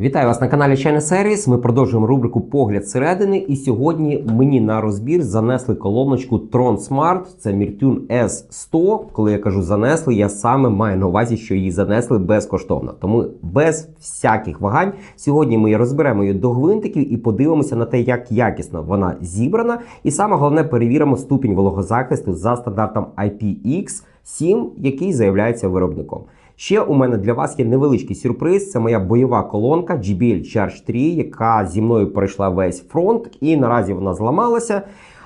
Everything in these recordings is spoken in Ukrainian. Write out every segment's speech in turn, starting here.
Вітаю вас на каналі Чайний Сервіс. Ми продовжуємо рубрику Погляд зсередини. І сьогодні мені на розбір занесли колоночку Tron Smart. Це Mirtune S100. Коли я кажу занесли, я саме маю на увазі, що її занесли безкоштовно. Тому без всяких вагань сьогодні ми розберемо її до гвинтиків і подивимося на те, як якісно вона зібрана. І саме головне перевіримо ступінь вологозахисту за стандартом IPX7, який заявляється виробником. Ще у мене для вас є невеличкий сюрприз. Це моя бойова колонка JBL Charge 3, яка зі мною пройшла весь фронт, і наразі вона зламалася.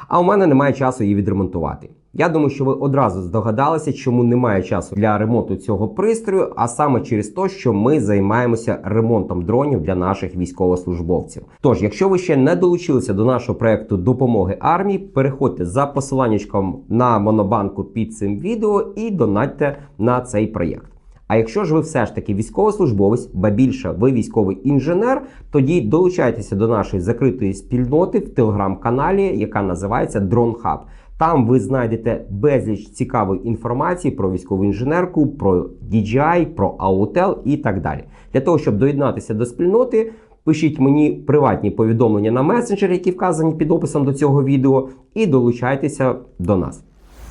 А у мене немає часу її відремонтувати. Я думаю, що ви одразу здогадалися, чому немає часу для ремонту цього пристрою, а саме через те, що ми займаємося ремонтом дронів для наших військовослужбовців. Тож, якщо ви ще не долучилися до нашого проекту допомоги армії, переходьте за посиланнячком на монобанку під цим відео і донатьте на цей проєкт. А якщо ж ви все ж таки військовослужбовець, ба більше ви військовий інженер, тоді долучайтеся до нашої закритої спільноти в телеграм-каналі, яка називається Drone Hub. Там ви знайдете безліч цікавої інформації про військову інженерку, про DJI, про AUTEL і так далі. Для того, щоб доєднатися до спільноти, пишіть мені приватні повідомлення на месенджері, які вказані під описом до цього відео, і долучайтеся до нас.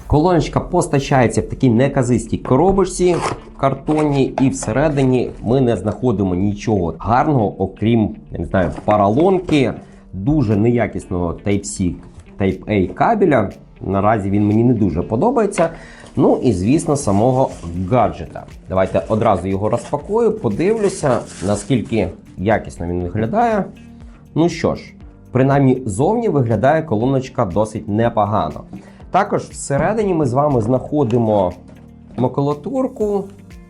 Колоночка постачається в такій неказистій коробочці картонній, і всередині ми не знаходимо нічого гарного, окрім я не знаю, паралонки, дуже неякісного Type-C, Type-A кабеля. Наразі він мені не дуже подобається. Ну і звісно, самого гаджета. Давайте одразу його розпакую, подивлюся, наскільки якісно він виглядає. Ну що ж, принаймні зовні виглядає колоночка досить непогано. Також всередині ми з вами знаходимо макулатурку,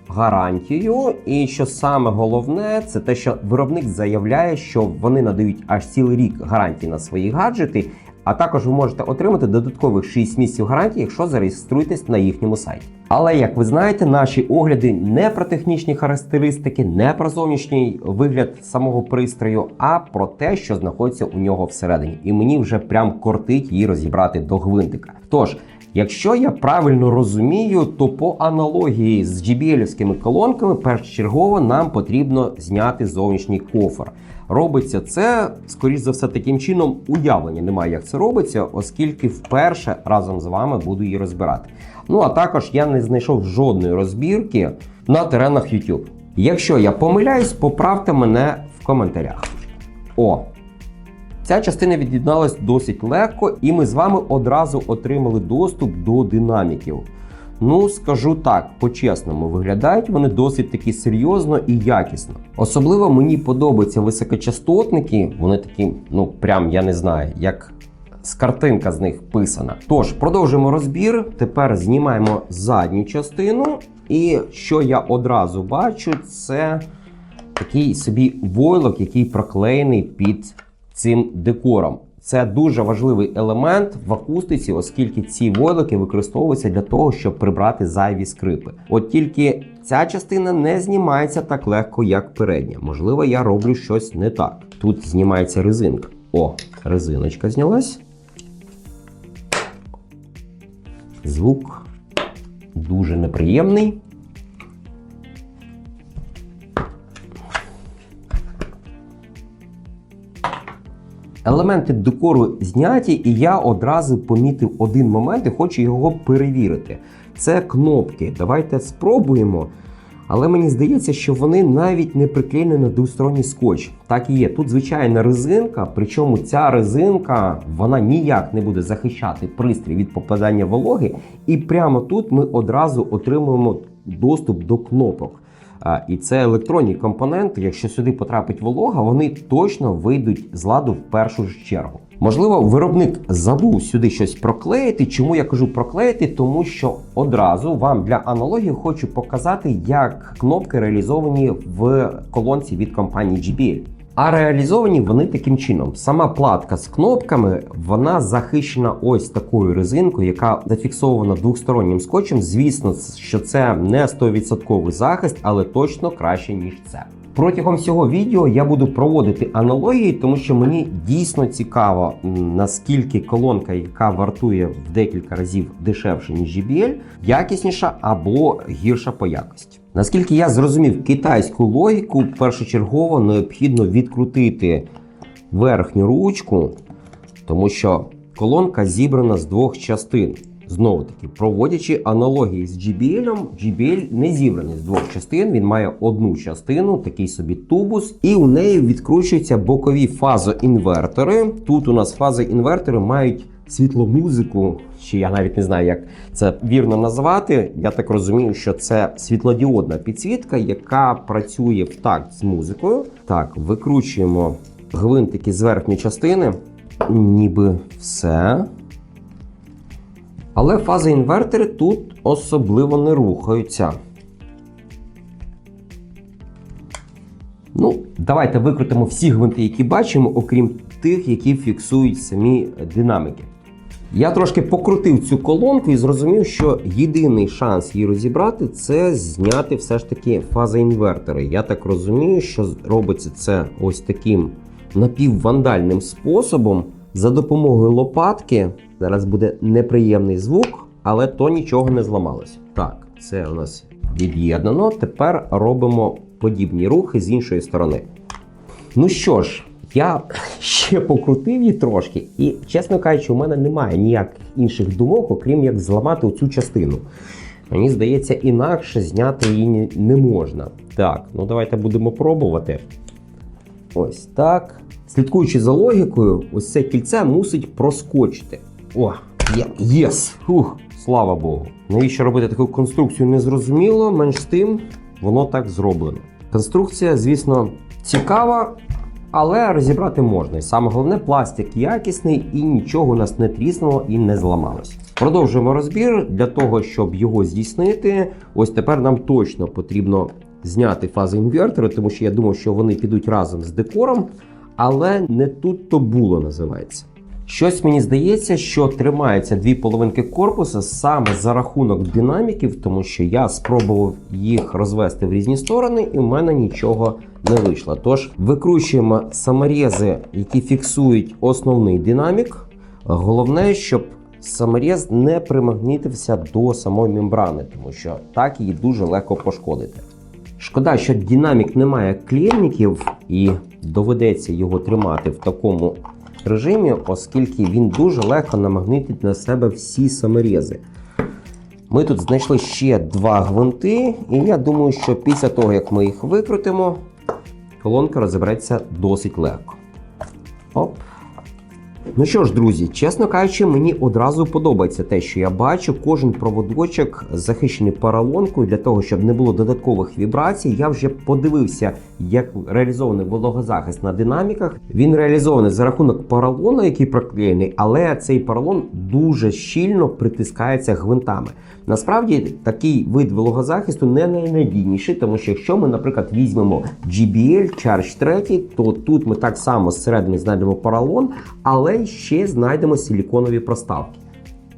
гарантію. І що саме головне, це те, що виробник заявляє, що вони надають аж цілий рік гарантії на свої гаджети. А також ви можете отримати додаткових 6 місяців гарантії, якщо зареєструєтесь на їхньому сайті. Але як ви знаєте, наші огляди не про технічні характеристики, не про зовнішній вигляд самого пристрою, а про те, що знаходиться у нього всередині. І мені вже прям кортить її розібрати до гвинтика. Тож. Якщо я правильно розумію, то по аналогії з JBL-івськими колонками першочергово нам потрібно зняти зовнішній кофр. Робиться це, скоріш за все, таким чином уявлення немає, як це робиться, оскільки вперше разом з вами буду її розбирати. Ну а також я не знайшов жодної розбірки на теренах YouTube. Якщо я помиляюсь, поправте мене в коментарях. О, Ця частина від'єдналась досить легко, і ми з вами одразу отримали доступ до динаміків. Ну, скажу так, по-чесному, виглядають вони досить таки серйозно і якісно. Особливо мені подобаються високочастотники, вони такі, ну прям я не знаю, як з картинка з них писана. Тож, продовжуємо розбір. Тепер знімаємо задню частину. І що я одразу бачу, це такий собі войлок, який проклеєний під цим декором. Це дуже важливий елемент в акустиці, оскільки ці войлоки використовуються для того, щоб прибрати зайві скрипи. От тільки ця частина не знімається так легко, як передня. Можливо, я роблю щось не так. Тут знімається резинка. О, резиночка знялась. Звук дуже неприємний. Елементи декору зняті, і я одразу помітив один момент і хочу його перевірити. Це кнопки. Давайте спробуємо. Але мені здається, що вони навіть не приклеєні на двосторонній скотч. Так і є. Тут звичайна резинка, причому ця резинка вона ніяк не буде захищати пристрій від попадання вологи. І прямо тут ми одразу отримуємо доступ до кнопок. І це електронні компоненти. Якщо сюди потрапить волога, вони точно вийдуть з ладу в першу ж чергу. Можливо, виробник забув сюди щось проклеїти. Чому я кажу проклеїти? Тому що одразу вам для аналогії хочу показати, як кнопки реалізовані в колонці від компанії JBL. А реалізовані вони таким чином. Сама платка з кнопками вона захищена ось такою резинкою, яка зафіксована двостороннім скотчем. Звісно, що це не 100% захист, але точно краще ніж це. Протягом всього відео я буду проводити аналогії, тому що мені дійсно цікаво, наскільки колонка, яка вартує в декілька разів дешевше, ніж JBL, якісніша або гірша по якості. Наскільки я зрозумів китайську логіку, першочергово необхідно відкрутити верхню ручку, тому що колонка зібрана з двох частин. Знову таки, проводячи аналогії з JBL, JBL не зібраний з двох частин, він має одну частину, такий собі тубус, і у неї відкручуються бокові фазоінвертори. Тут у нас фазоінвертори мають світломузику, чи я навіть не знаю, як це вірно назвати. Я так розумію, що це світлодіодна підсвітка, яка працює в такт з музикою. Так, викручуємо гвинтики з верхньої частини, ніби все. Але фазоінвертори тут особливо не рухаються. Ну, давайте викрутимо всі гвинти, які бачимо, окрім тих, які фіксують самі динаміки. Я трошки покрутив цю колонку і зрозумів, що єдиний шанс її розібрати це зняти все ж таки фазоінвертори. Я так розумію, що робиться це ось таким напіввандальним способом за допомогою лопатки. Зараз буде неприємний звук, але то нічого не зламалося. Так, це у нас від'єднано. Тепер робимо подібні рухи з іншої сторони. Ну що ж, я ще покрутив її трошки, і, чесно кажучи, у мене немає ніяких інших думок, окрім як зламати оцю частину. Мені здається, інакше зняти її не можна. Так, ну давайте будемо пробувати. Ось так. Слідкуючи за логікою, ось це кільце мусить проскочити. О, є, єс! Фух, слава Богу. Навіщо робити таку конструкцію незрозуміло, менш тим, воно так зроблено. Конструкція, звісно, цікава, але розібрати можна. І саме головне, пластик якісний і нічого у нас не тріснуло і не зламалось. Продовжуємо розбір для того, щоб його здійснити. Ось тепер нам точно потрібно зняти фази інвертори, тому що я думав, що вони підуть разом з декором, але не тут то було називається. Щось мені здається, що тримаються дві половинки корпуса саме за рахунок динаміків, тому що я спробував їх розвести в різні сторони, і в мене нічого не вийшло. Тож викручуємо саморези, які фіксують основний динамік. Головне, щоб саморез не примагнітився до самої мембрани, тому що так її дуже легко пошкодити. Шкода, що динамік не має клірників і доведеться його тримати в такому режимі, оскільки він дуже легко намагнитить на себе всі саморези. Ми тут знайшли ще два гвинти, і я думаю, що після того, як ми їх викрутимо, колонка розібереться досить легко. Оп. Ну що ж, друзі, чесно кажучи, мені одразу подобається те, що я бачу. Кожен проводочок захищений поролонкою для того, щоб не було додаткових вібрацій. Я вже подивився, як реалізований вологозахист на динаміках. Він реалізований за рахунок поролону, який проклеєний, але цей поролон дуже щільно притискається гвинтами. Насправді такий вид вологозахисту не найнадійніший, тому що якщо ми, наприклад, візьмемо GBL Charge 3, то тут ми так само зсередини знайдемо поролон, але ще знайдемо силіконові проставки.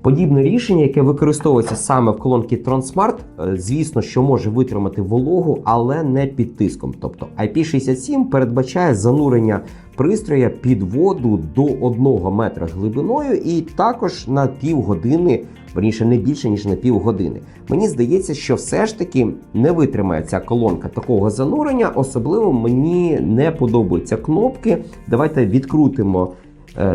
Подібне рішення, яке використовується саме в колонці TronSmart, е, звісно, що може витримати вологу, але не під тиском. Тобто IP67 передбачає занурення пристроя під воду до 1 метра глибиною і також на півгодини, верніше не більше ніж на півгодини. Мені здається, що все ж таки не витримає ця колонка такого занурення. Особливо мені не подобаються кнопки. Давайте відкрутимо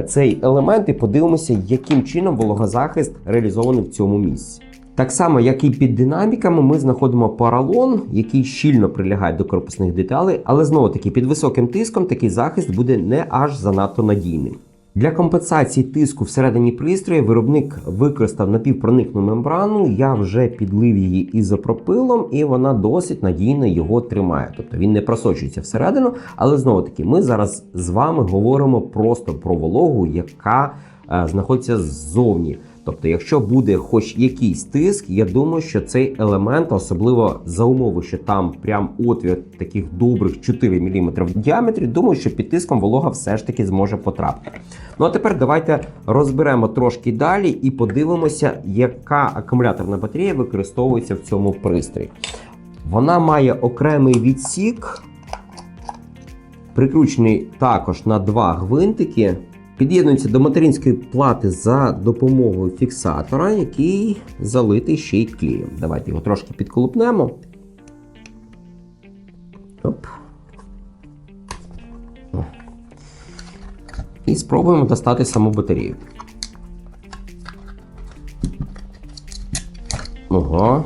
цей елемент і подивимося, яким чином вологозахист реалізований в цьому місці. Так само, як і під динаміками, ми знаходимо паралон, який щільно прилягає до корпусних деталей, але знову таки під високим тиском такий захист буде не аж занадто надійним. Для компенсації тиску всередині пристрою виробник використав напівпроникну мембрану. Я вже підлив її ізопропилом, і вона досить надійно його тримає. Тобто він не просочується всередину. Але знову таки, ми зараз з вами говоримо просто про вологу, яка е, знаходиться ззовні. Тобто, якщо буде хоч якийсь тиск, я думаю, що цей елемент, особливо за умови, що там прям отвір таких добрих 4 мм в діаметрі, думаю, що під тиском волога все ж таки зможе потрапити. Ну а тепер давайте розберемо трошки далі і подивимося, яка акумуляторна батарея використовується в цьому пристрої. Вона має окремий відсік, прикручений також на два гвинтики. Під'єднується до материнської плати за допомогою фіксатора, який залитий ще й клієм. Давайте його трошки підколупнемо. Оп. І спробуємо достати саму батарею. Ого.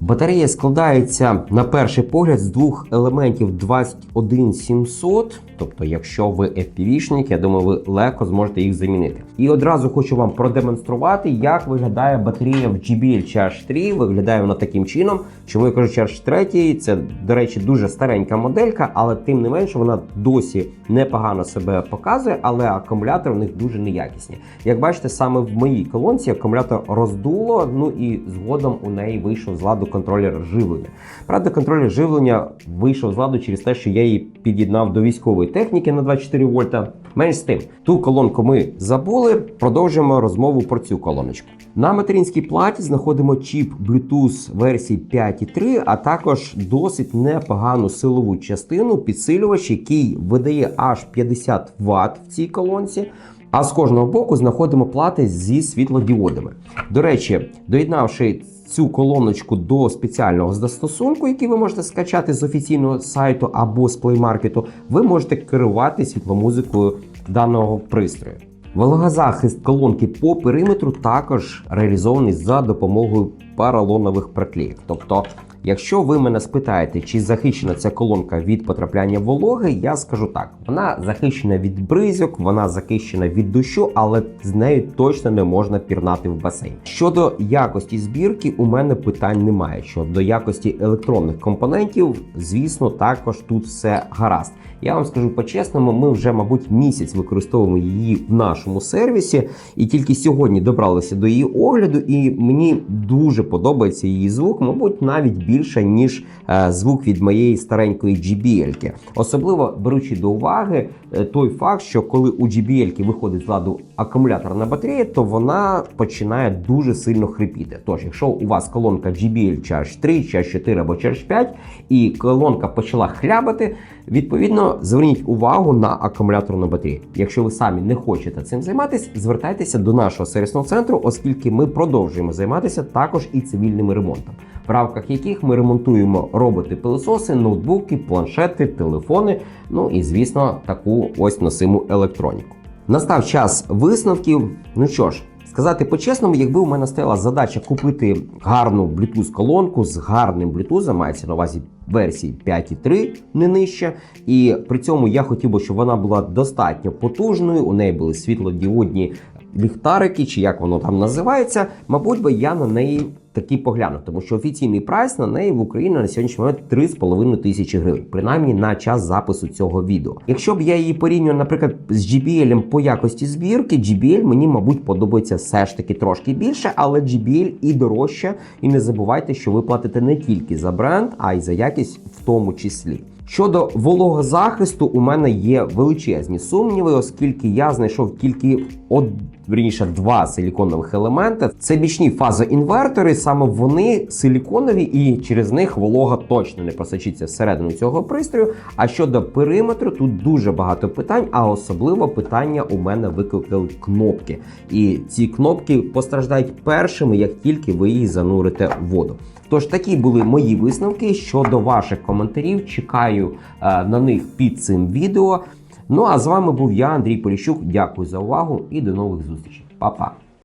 Батарея складається на перший погляд з двох елементів 21700. Тобто, якщо ви FPV-шник, я думаю, ви легко зможете їх замінити. І одразу хочу вам продемонструвати, як виглядає батарея в JBL Charge 3. Виглядає вона таким чином. Чому я кажу Charge 3? Це, до речі, дуже старенька моделька, але тим не менше вона досі непогано себе показує, але акумулятори в них дуже неякісні. Як бачите, саме в моїй колонці акумулятор роздуло, ну і згодом у неї вийшов з ладу контролер живлення. Правда, контролер живлення вийшов з ладу через те, що я її під'єднав до військової техніки на 24 вольта. Менш з тим, ту колонку ми забули. Продовжуємо розмову про цю колоночку. На материнській платі знаходимо чіп Bluetooth версії 5.3, а також досить непогану силову частину, підсилювач, який видає аж 50 Вт в цій колонці. А з кожного боку знаходимо плати зі світлодіодами. До речі, доєднавши цю колоночку до спеціального застосунку, який ви можете скачати з офіційного сайту або з Play Market, ви можете керувати світломузикою даного пристрою. Вологозахист колонки по периметру також реалізований за допомогою паралонових приклеїв. Тобто, якщо ви мене спитаєте, чи захищена ця колонка від потрапляння вологи, я скажу так: вона захищена від бризьок, вона захищена від дощу, але з нею точно не можна пірнати в басейн. Щодо якості збірки, у мене питань немає. Щодо якості електронних компонентів, звісно, також тут все гаразд. Я вам скажу по-чесному, ми вже, мабуть, місяць використовуємо її в нашому сервісі, і тільки сьогодні добралися до її огляду, і мені дуже подобається її звук, мабуть, навіть більше, ніж е, звук від моєї старенької JBL. Особливо беручи до уваги е, той факт, що коли у JBL виходить з ладу акумуляторна батарея, то вона починає дуже сильно хрипіти. Тож, якщо у вас колонка JBL Charge 3, Charge 4 або Charge 5, і колонка почала хлябати, відповідно зверніть увагу на акумуляторну батарею. Якщо ви самі не хочете цим займатися, звертайтеся до нашого сервісного центру, оскільки ми продовжуємо займатися також і цивільним ремонтом, в рамках яких ми ремонтуємо роботи, пилососи, ноутбуки, планшети, телефони. Ну і звісно, таку ось носиму електроніку. Настав час висновків. Ну що ж. Сказати по-чесному, якби у мене стояла задача купити гарну Bluetooth колонку з гарним Bluetooth, мається на увазі версії 5.3 не нижче. І при цьому я хотів би, щоб вона була достатньо потужною. У неї були світлодіодні ліхтарики, чи як воно там називається. Мабуть, би я на неї таки поглянув, тому що офіційний прайс на неї в Україні на сьогоднішній момент 3,5 тисячі гривень, принаймні на час запису цього відео. Якщо б я її порівнював, наприклад, з JBL по якості збірки, JBL мені, мабуть, подобається все ж таки трошки більше, але JBL і дорожче. І не забувайте, що ви платите не тільки за бренд, а й за якість в тому числі. Щодо вологозахисту, у мене є величезні сумніви, оскільки я знайшов тільки од... Вірніше, два силіконових елементи. Це бічні фазоінвертори, саме вони силіконові, і через них волога точно не просочиться всередину цього пристрою. А щодо периметру, тут дуже багато питань, а особливо питання у мене викликали кнопки. І ці кнопки постраждають першими, як тільки ви її занурите в воду. Тож такі були мої висновки щодо ваших коментарів. Чекаю е, на них під цим відео. Ну а з вами був я, Андрій Поліщук. Дякую за увагу і до нових зустрічей. Па-па!